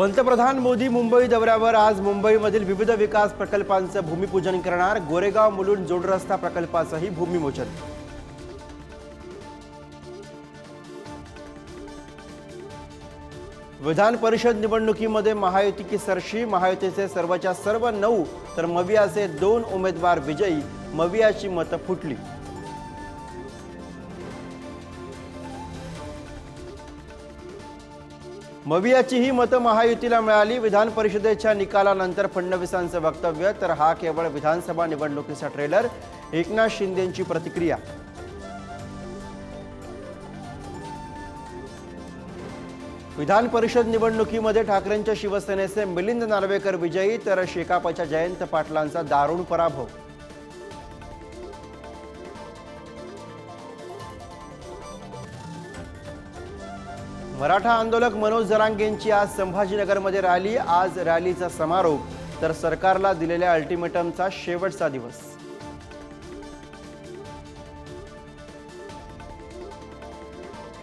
पंतप्रधान मोदी मुंबई दौऱ्यावर आज मुंबईमधील विविध विकास प्रकल्पांचं भूमिपूजन करणार. गोरेगाव मुलुंड जोडरस्ता प्रकल्पाचंही भूमिपूजन विधान परिषद निवडणुकीमध्ये महायुतीची सरशी महायुतीचे सर्वच्या सर्व नऊ तर मवियाचे दोन उमेदवार विजयी मवियाची मतं फुटली. मवियाची ही मतं महायुतीला मिळाली. विधान परिषदेच्या निकालानंतर फडणवीसांचं वक्तव्य तर हा केवळ विधानसभा निवडणुकीचा ट्रेलर. एकनाथ शिंदेंची प्रतिक्रिया. विधान परिषद निवडणुकीमध्ये ठाकरेंच्या शिवसेनेचे मिलिंद नार्वेकर विजयी तर शेकापच्या जयंत पाटलांचा दारुण पराभव. मराठा आंदोलक मनोज जरांगेंची आज संभाजीनगरमध्ये रॅली आज रॅलीचा समारोप. तर सरकारला दिलेल्या अल्टिमेटमचा शेवटचा दिवस.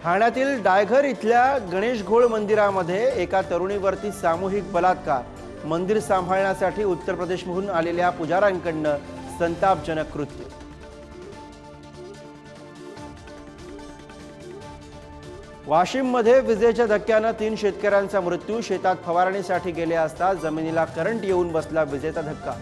ठाण्यातील डायघर इथल्या गणेश घोळ मंदिरामध्ये एका तरुणीवरती सामूहिक बलात्कार. मंदिर सांभाळण्यासाठी उत्तर प्रदेशमधून आलेल्या पुजाऱ्यांकडनं संतापजनक कृत्य. वाशिममध्ये विजेच्या धक्क्यानं तीन शेतकऱ्यांचा मृत्यू. शेतात फवारणीसाठी गेले असता जमिनीला करंट येऊन बसला विजेचा धक्का.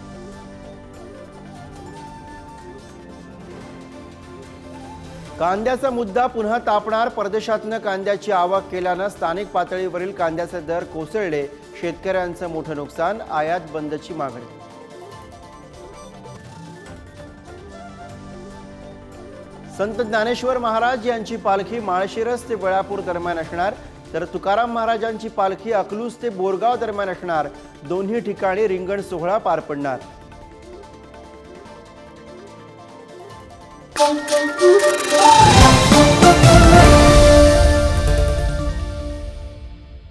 कांद्याचा मुद्दा पुन्हा तापणार. परदेशातनं कांद्याची आवक केल्यानं स्थानिक पातळीवरील कांद्याचे दर कोसळले. शेतकऱ्यांचं मोठं नुकसान. आयात बंदची मागणी. संत ज्ञानेश्वर महाराज यांची पालखी माळशिरस ते वेळापूर दरम्यान असणार. तर तुकाराम महाराजांची पालखी अकलूज ते बोरगाव दरम्यान असणार. दोन्ही ठिकाणी रिंगण सोहळा पार पडणार. Thank you.